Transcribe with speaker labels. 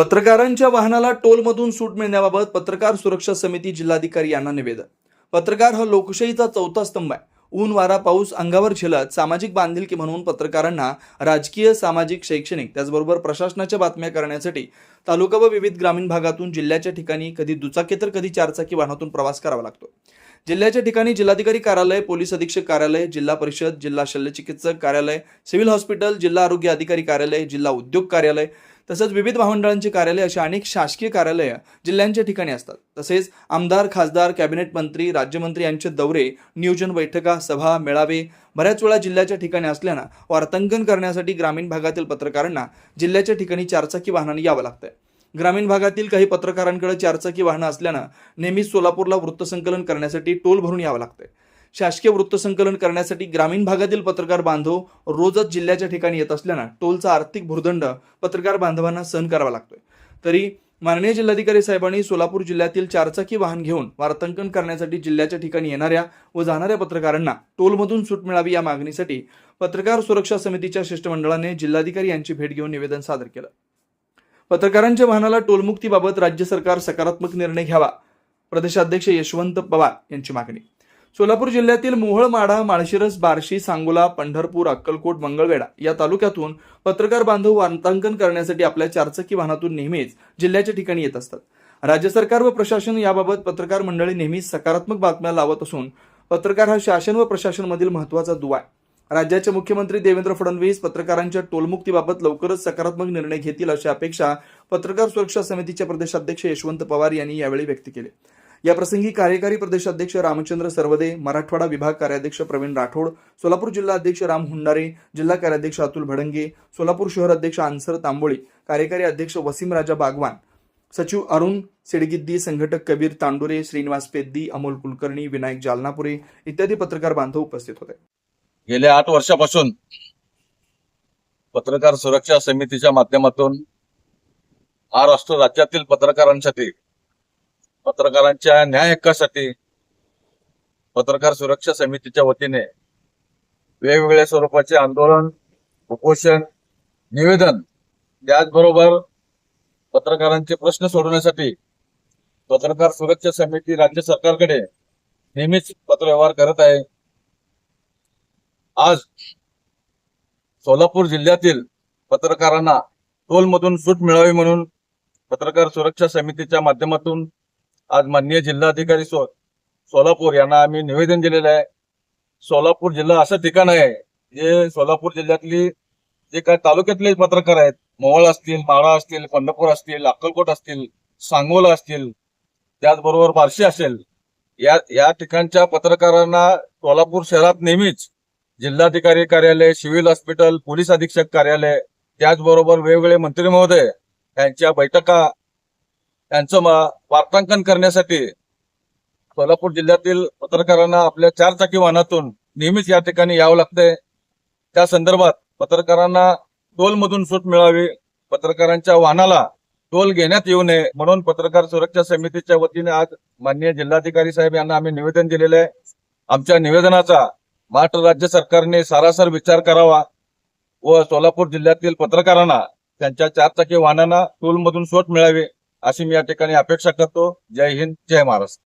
Speaker 1: पत्रकारांच्या वाहनाला टोलमधून सूट मिळण्याबाबत पत्रकार सुरक्षा समिती जिल्हाधिकारी यांना निवेदन. पत्रकार हा लोकशाहीचा चौथा स्तंभ आहे. ऊन वारा पाऊस अंगावर झेलत सामाजिक बांधिलकी म्हणून पत्रकारांना राजकीय सामाजिक शैक्षणिक त्याचबरोबर प्रशासनाच्या बातम्या करण्यासाठी तालुका व विविध ग्रामीण भागातून जिल्ह्याच्या ठिकाणी कधी दुचाकी तर कधी चारचाकी वाहनातून प्रवास करावा लागतो. जिल्ह्याच्या ठिकाणी जिल्हाधिकारी कार्यालय पोलीस अधीक्षक कार्यालय जिल्हा परिषद जिल्हा शल्यचिकित्सक कार्यालय सिव्हिल हॉस्पिटल जिल्हा आरोग्य अधिकारी कार्यालय जिल्हा उद्योग कार्यालय तसंच विविध महामंडळांची कार्यालय अशी अनेक शासकीय कार्यालयं जिल्ह्यांच्या ठिकाणी असतात. तसेच आमदार खासदार कॅबिनेट मंत्री राज्यमंत्री यांचे दौरे नियोजन बैठका सभा मेळावे बऱ्याच वेळा जिल्ह्याच्या ठिकाणी असल्यानं वार्तांकन करण्यासाठी ग्रामीण भागातील पत्रकारांना जिल्ह्याच्या ठिकाणी चारचाकी वाहनाने यावं लागतंय. ग्रामीण भागातील काही पत्रकारांकडे चारचाकी वाहनं असल्यानं नेहमीच सोलापूरला वृत्तसंकलन करण्यासाठी टोल भरून यावं लागतंय. शासकीय वृत्तसंकलन करण्यासाठी ग्रामीण भागातील पत्रकार बांधव रोजच जिल्ह्याच्या ठिकाणी येत असल्यानं टोलचा आर्थिक भूर्दंड पत्रकार बांधवांना सहन करावा लागतोय. तरी माननीय जिल्हाधिकारी साहेबांनी सोलापूर जिल्ह्यातील चारचाकी वाहन घेऊन वार्तांकन करण्यासाठी जिल्ह्याच्या ठिकाणी येणाऱ्या व जाणाऱ्या पत्रकारांना टोलमधून सूट मिळावी या मागणीसाठी पत्रकार सुरक्षा समितीच्या शिष्टमंडळाने जिल्हाधिकारी यांची भेट घेऊन निवेदन सादर केलं. पत्रकारांच्या वाहनाला टोलमुक्तीबाबत राज्य सरकार सकारात्मक निर्णय घ्यावा प्रदेशाध्यक्ष यशवंत पवार यांची मागणी. सोलापूर जिल्ह्यातील मोहोळ माढा माळशिरस बार्शी सांगोला पंढरपूर अक्कलकोट मंगळवेढा या तालुक्यातून पत्रकार बांधव वार्तांकन करण्यासाठी आपल्या चारचाकी वाहनातून नेहमीच जिल्ह्याच्या ठिकाणी येत असतात. राज्य सरकार व प्रशासन याबाबत पत्रकार मंडळी नेहमीच सकारात्मक बातम्या लावत असून पत्रकार हा शासन व प्रशासनमधील महत्त्वाचा दुवा आहे. राज्याचे मुख्यमंत्री देवेंद्र फडणवीस पत्रकारांच्या टोलमुक्तीबाबत लवकरच सकारात्मक निर्णय घेतील अशी अपेक्षा पत्रकार सुरक्षा समितीचे प्रदेशाध्यक्ष यशवंत पवार यांनी यावेळी व्यक्त केली. याप्रसंगी कार्यकारी प्रदेशाध्यक्ष रामचंद्र सर्वदे मराठवाडा विभाग कार्याध्यक्ष प्रवीण राठोड सोलापूर जिल्हा अध्यक्ष राम हुंडारे जिल्हा कार्याध्यक्ष अतुल भडंगे सोलापूर शहर अध्यक्ष आन्सर तांबोळी कार्यकारी अध्यक्ष वसीम राजा बागवान सचिव अरुण सिडगिद्दी संघटक कबीर तांडुरे श्रीनिवास पेद्दी अमोल कुलकर्णी विनायक जालनापुरे इत्यादी पत्रकार बांधव उपस्थित होते.
Speaker 2: गेल्या आठ वर्षापासून पत्रकार सुरक्षा समितीच्या माध्यमातून महाराष्ट्र राज्यातील पत्रकारांसाठी पत्रकारांच्या न्याय हक्कासाठी पत्रकार सुरक्षा समितीच्या वतीने वेगवेगळ्या स्वरूपाचे आंदोलन उपोषण निवेदन त्याचबरोबर पत्रकारांचे प्रश्न सोडवण्यासाठी पत्रकार सुरक्षा समिती राज्य सरकारकडे नेहमीच पत्रव्यवहार करत आहे. आज सोलापूर जिल्ह्यातील पत्रकारांना टोलमधून सूट मिळावी म्हणून पत्रकार सुरक्षा समितीच्या माध्यमातून आज माननीय जिल्हाधिकारी सो सोलापूर यांना आम्ही निवेदन दिलेलं आहे. सोलापूर जिल्हा असं ठिकाण आहे जे सोलापूर जिल्ह्यातली जे काही तालुक्यातले पत्रकार आहेत मोहोळ असतील माळा असतील पंढरपूर असतील अक्कलकोट असतील सांगोला असतील त्याचबरोबर बार्शी असेल या या ठिकाणच्या पत्रकारांना सोलापूर शहरात नेहमीच जिल्हाधिकारी कार्यालय सिव्हिल हॉस्पिटल पोलीस अधीक्षक कार्यालय त्याचबरोबर वेगवेगळे मंत्री महोदय यांच्या बैठका यांचं वार्तांकन करण्यासाठी सोलापूर जिल्ह्यातील पत्रकारांना आपल्या चारचाकी वाहनातून नेहमीच या ठिकाणी यावं लागतंय. त्या संदर्भात पत्रकारांना टोलमधून सूट मिळावी पत्रकारांच्या वाहनाला टोल घेण्यात येऊ नये म्हणून पत्रकार सुरक्षा समितीच्या वतीने आज माननीय जिल्हाधिकारी साहेब यांना आम्ही निवेदन दिलेलं आहे. आमच्या निवेदनाचा महाराष्ट्र राज्य सरकारने सारासार विचार करावा व सोलापूर जिल्ह्यातील पत्रकारांना त्यांच्या चारचाकी वाहनांना टोलमधून सूट मिळावी. अशी मी या ठिकाणी अपेक्षा करतो. जय हिंद जय महाराष्ट्र.